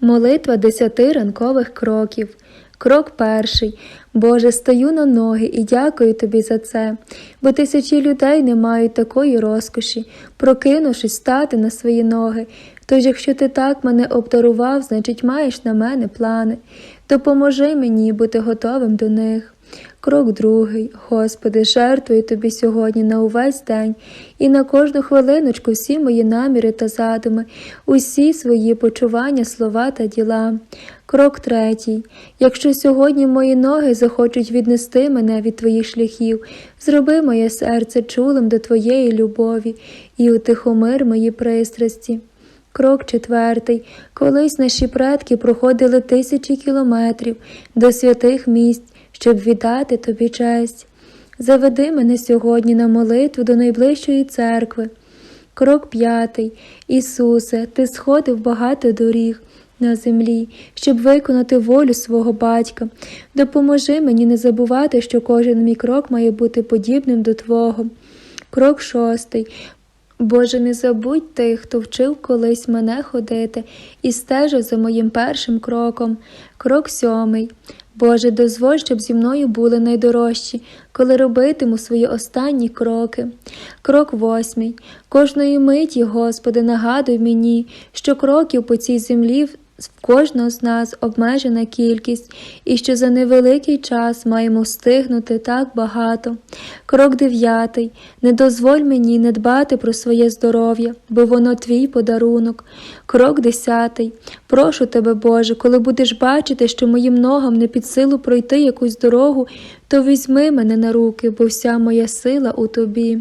Молитва десяти ранкових кроків. Крок перший. Боже, стою на ноги і дякую тобі за це, бо тисячі людей не мають такої розкоші, прокинувшись, стати на свої ноги. Тож, якщо ти так мене обдарував, значить маєш на мене плани. Допоможи мені бути готовим до них. Крок другий. Господи, жертвую тобі сьогодні на увесь день і на кожну хвилиночку всі мої наміри та задуми, усі свої почування, слова та діла. Крок третій. Якщо сьогодні мої ноги захочуть віднести мене від твоїх шляхів, зроби моє серце чулим до твоєї любові і утихомир мої пристрасті. Крок четвертий. Колись наші предки проходили тисячі кілометрів до святих місць, щоб віддати тобі честь. Заведи мене сьогодні на молитву до найближчої церкви. Крок п'ятий. Ісусе, Ти сходив багато доріг на землі, щоб виконати волю свого батька. Допоможи мені не забувати, що кожен мій крок має бути подібним до Твого. Крок шостий. Боже, не забудь ти, хто вчив колись мене ходити і стежив за моїм першим кроком. Крок сьомий. Боже, дозволь, щоб зі мною були найдорожчі, коли робитиму свої останні кроки. Крок восьмий. Кожної миті, Господи, нагадуй мені, що кроків по цій землі в кожного з нас обмежена кількість, і що за невеликий час маємо встигнути так багато. Крок дев'ятий. Не дозволь мені не дбати про своє здоров'я, бо воно твій подарунок. Крок десятий. Прошу тебе, Боже, коли будеш бачити, що моїм ногам не під силу пройти якусь дорогу, то візьми мене на руки, бо вся моя сила у тобі.